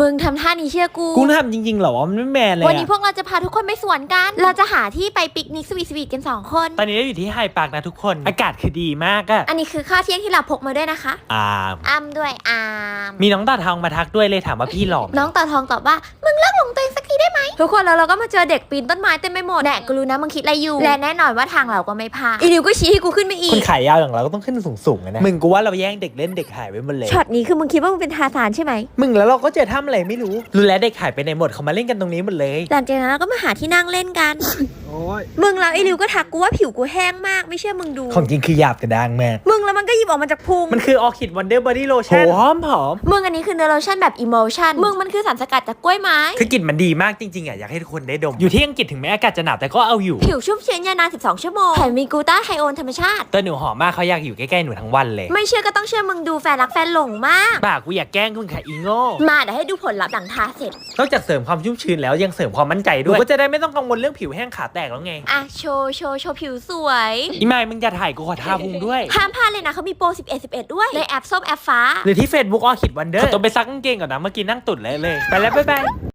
มึงทำท่านี้เชื่อกูกูทำจริงๆเหรอวะมันไม่แมนเลยวันนี้พอะวกเราจะพาทุกคนไปสวนกัน เราจะหาที่ไปปิกนิกสวีทสวีทกันสองคน ตอนนี้เราอยู่ที่ไฮปาร์คนะทุกคน อากาศคือดีมากอะอันนี้คือข้าวเที่ยงที่เราพกมาด้วยนะคะอ่าอ้ำด้วยอามมีน้องตาทองมาทักด้วยเลยถามว่าพี่หล่อไหมน้องตาทองตอบว่ามึงเลิกหลงตัวเองสักทีได้ไหมทุกคนแล้วเราก็มาเจอเด็กปีนต้นไม้เต็มไปหมดแน่กูรู้นะมึงคิดอะไรอยู่และแน่นอนว่าทางเราก็ไม่พลาดอีนิวก็ชี้ให้กูขึ้นไปอีคกนขายยาวอย่างเราก็ต้องขึ้นสูงๆอะนะมึงกูว่าเราแย่งเด็กเล่นเด็กหายไปหมดเลยช็อตนี้คือมึงคิดว่ามึงเป็นทาสานใช่ไหม มึงแล้วเราก็เจอถ้ำอะไรไม่รู้รู้แล้วเด็กหายไปในหมดเขามาเล่นกันตรงนี้หมดเลย หลังจากนั้นเราก็มาหาที่นั่งเล่นกัน โอ้ยมึงแล้วไอ้ริวก็ทักกูว่าผิวกูแห้งมาก ไม่เชื่อมึงดู ของจริงคือหยาบกระด้างแม่มึงแล้วมันก็หยิบออกมาจากพุง มันคือออคิดวันเดอร์บอดี้โลชั่นหอมหอมมึงอันนี้คือเนโรชั่นแบบอิโมชันมึงมันคือสารสกัดจากกล้วยไม้ คือกลิ่นมันดีมากจริงๆอะอยากให้ทุกคนได้ดม อยู่ที่อังกฤษถึงแม้อากาศจะหนาวแต่ก็เอาอยู่ ผิวชุ่มชื้นยาวนาน 12 ชั่วโมง แถมมีกลูตาไทโอนธรรมชาติ ตัวหนูหอมมากเขาอยากอยู่ใกล้ๆหนูทั้งวันเลย ไม่เชื่อก็ต้องเชื่อมึงดูแฟนรักแฟนหลงมากบ้ากูอยากแกล้งคุณค่ะอีโง่มาเดี๋ยวให้ดูผลลัพธ์หลังทาเสร็จนอกจากเสริมความชุ่มชื้นแล้วยังเสริมความมั่นใจด้วยหนูก็จะได้ไม่ต้องกังวลเรื่องผิวแห้งขาแตกแล้วไง อะโชว์โชว์โชว์ผิวสวย อีไมายมึงจะถ่ายกูขอทาพุงด้วย ห้ามพลาดเลยนะเขามีโปร 11 11 ด้วย ในแอปส้มแอปฟ้า หรือที่ Facebook ออคิดวันเดอร์ขอตัวไปซักกางเกงก่อนนะ เมื่อกี้นั่งตุดเลยเลย ไปแล้ว บ๊ายบาย